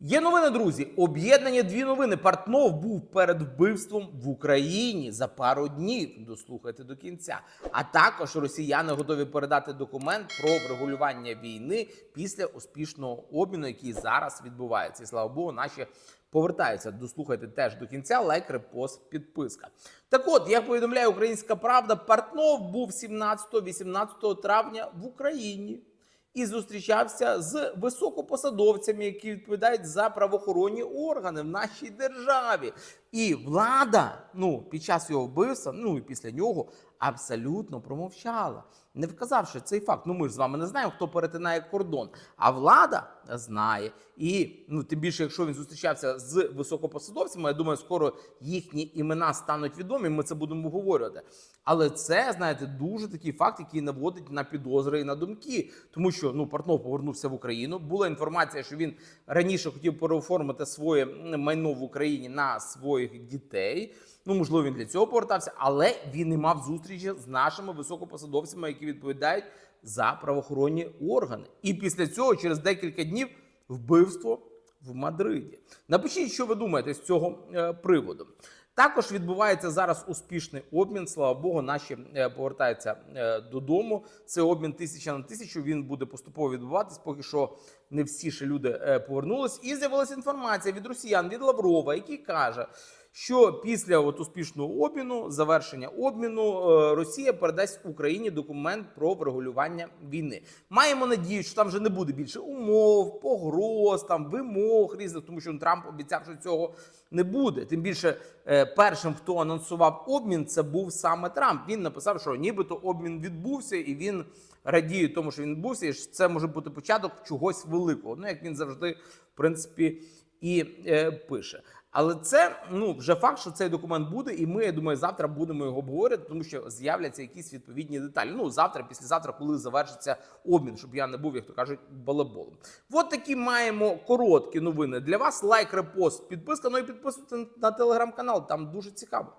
Є новини, друзі. Об'єднані дві новини. Партнов був перед вбивством в Україні за пару днів. Дослухайте до кінця. А також росіяни готові передати документ про врегулювання війни після успішного обміну, який зараз відбувається. І слава Богу, наші повертаються. Дослухайте теж до кінця. Лайк, репост, підписка. Так от, як повідомляє Українська Правда, Партнов був 17-18 травня в Україні і зустрічався з високопосадовцями, які відповідають за правоохоронні органи в нашій державі. І влада, ну під час його вбивства, ну і після нього абсолютно промовчала, не вказавши цей факт. Ну ми ж з вами не знаємо, хто перетинає кордон. А влада знає. І ну тим більше, якщо він зустрічався з високопосадовцями, я думаю, скоро їхні імена стануть відомі. Ми це будемо обговорювати. Але це, знаєте, дуже такий факт, який наводить на підозри і на думки, тому що ну Портнов повернувся в Україну. Була інформація, що він раніше хотів переоформити своє майно в Україні на своїх дітей. Ну, можливо, він для цього повертався, але він не мав зустрічі з нашими високопосадовцями, які відповідають за правоохоронні органи. І після цього, через декілька днів, вбивство в Мадриді. Напишіть, що ви думаєте з цього е, приводу. Також відбувається зараз успішний обмін. Слава Богу, наші е, повертаються е, додому. Це обмін тисяча на тисячу. Він буде поступово відбуватись. Поки що не всі ще люди е, повернулись. І з'явилася інформація від росіян від Лаврова, який каже. Що після от успішного обміну, завершення обміну, е, Росія передасть Україні документ про врегулювання війни. Маємо надію, що там вже не буде більше умов, погроз, там вимог різних, тому що Трамп обіцяв, що цього не буде. Тим більше е, першим, хто анонсував обмін, це був саме Трамп. Він написав, що нібито обмін відбувся, і він радіє тому, що він відбувся, і що це може бути початок чогось великого. Ну як він завжди, в принципі, і е, пише. Але це ну вже факт, що цей документ буде, і ми я думаю, завтра будемо його обговорювати, тому що з'являться якісь відповідні деталі. Ну завтра, післязавтра, коли завершиться обмін, щоб я не був, як то кажуть, балаболом. От такі маємо короткі новини для вас. Лайк, репост, підписка. Ну і підписуйтесь на телеграм-канал. Там дуже цікаво.